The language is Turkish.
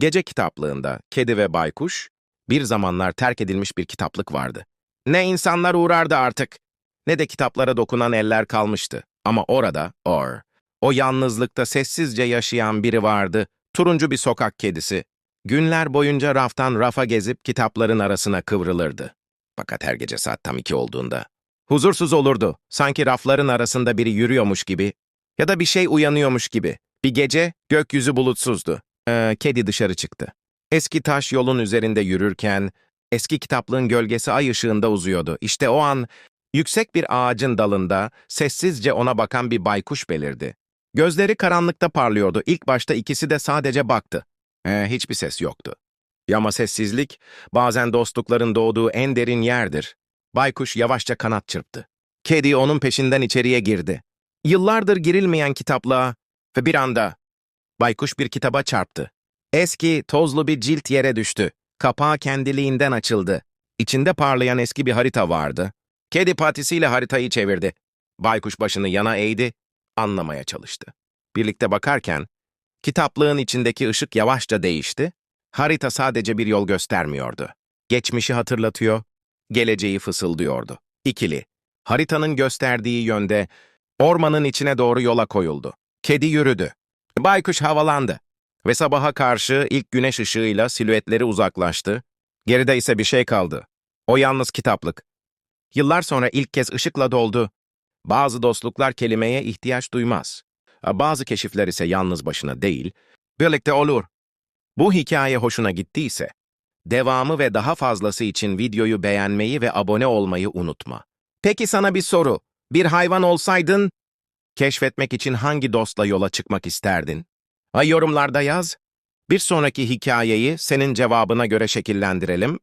Gece kitaplığında Kedi ve Baykuş bir zamanlar terk edilmiş bir kitaplık vardı. Ne insanlar uğrardı artık, ne de kitaplara dokunan eller kalmıştı. Ama orada, or, o yalnızlıkta sessizce yaşayan biri vardı, turuncu bir sokak kedisi. Günler boyunca raftan rafa gezip kitapların arasına kıvrılırdı. Fakat her gece saat tam iki olduğunda huzursuz olurdu. Sanki rafların arasında biri yürüyormuş gibi ya da bir şey uyanıyormuş gibi. Bir gece gökyüzü bulutsuzdu. Ee, kedi dışarı çıktı. Eski taş yolun üzerinde yürürken eski kitaplığın gölgesi ay ışığında uzuyordu. İşte o an yüksek bir ağacın dalında sessizce ona bakan bir baykuş belirdi. Gözleri karanlıkta parlıyordu. İlk başta ikisi de sadece baktı. Ee, hiçbir ses yoktu. Ama sessizlik bazen dostlukların doğduğu en derin yerdir. Baykuş yavaşça kanat çırptı. Kedi onun peşinden içeriye girdi. Yıllardır girilmeyen kitaplığa ve bir anda baykuş bir kitaba çarptı. Eski, tozlu bir cilt yere düştü. Kapağı kendiliğinden açıldı. İçinde parlayan eski bir harita vardı. Kedi patisiyle haritayı çevirdi. Baykuş başını yana eğdi, anlamaya çalıştı. Birlikte bakarken, kitaplığın içindeki ışık yavaşça değişti. Harita sadece bir yol göstermiyordu. Geçmişi hatırlatıyor, geleceği fısıldıyordu. İkili, haritanın gösterdiği yönde ormanın içine doğru yola koyuldu. Kedi yürüdü. Baykuş havalandı ve sabaha karşı ilk güneş ışığıyla silüetleri uzaklaştı. Geride ise bir şey kaldı. O yalnız kitaplık. Yıllar sonra ilk kez ışıkla doldu. Bazı dostluklar kelimeye ihtiyaç duymaz. Bazı keşifler ise yalnız başına değil, birlikte olur. Bu hikaye hoşuna gittiyse, devamı ve daha fazlası için videoyu beğenmeyi ve abone olmayı unutma. Peki sana bir soru. Bir hayvan olsaydın, keşfetmek için hangi dostla yola çıkmak isterdin? Ay yorumlarda yaz. Bir sonraki hikayeyi senin cevabına göre şekillendirelim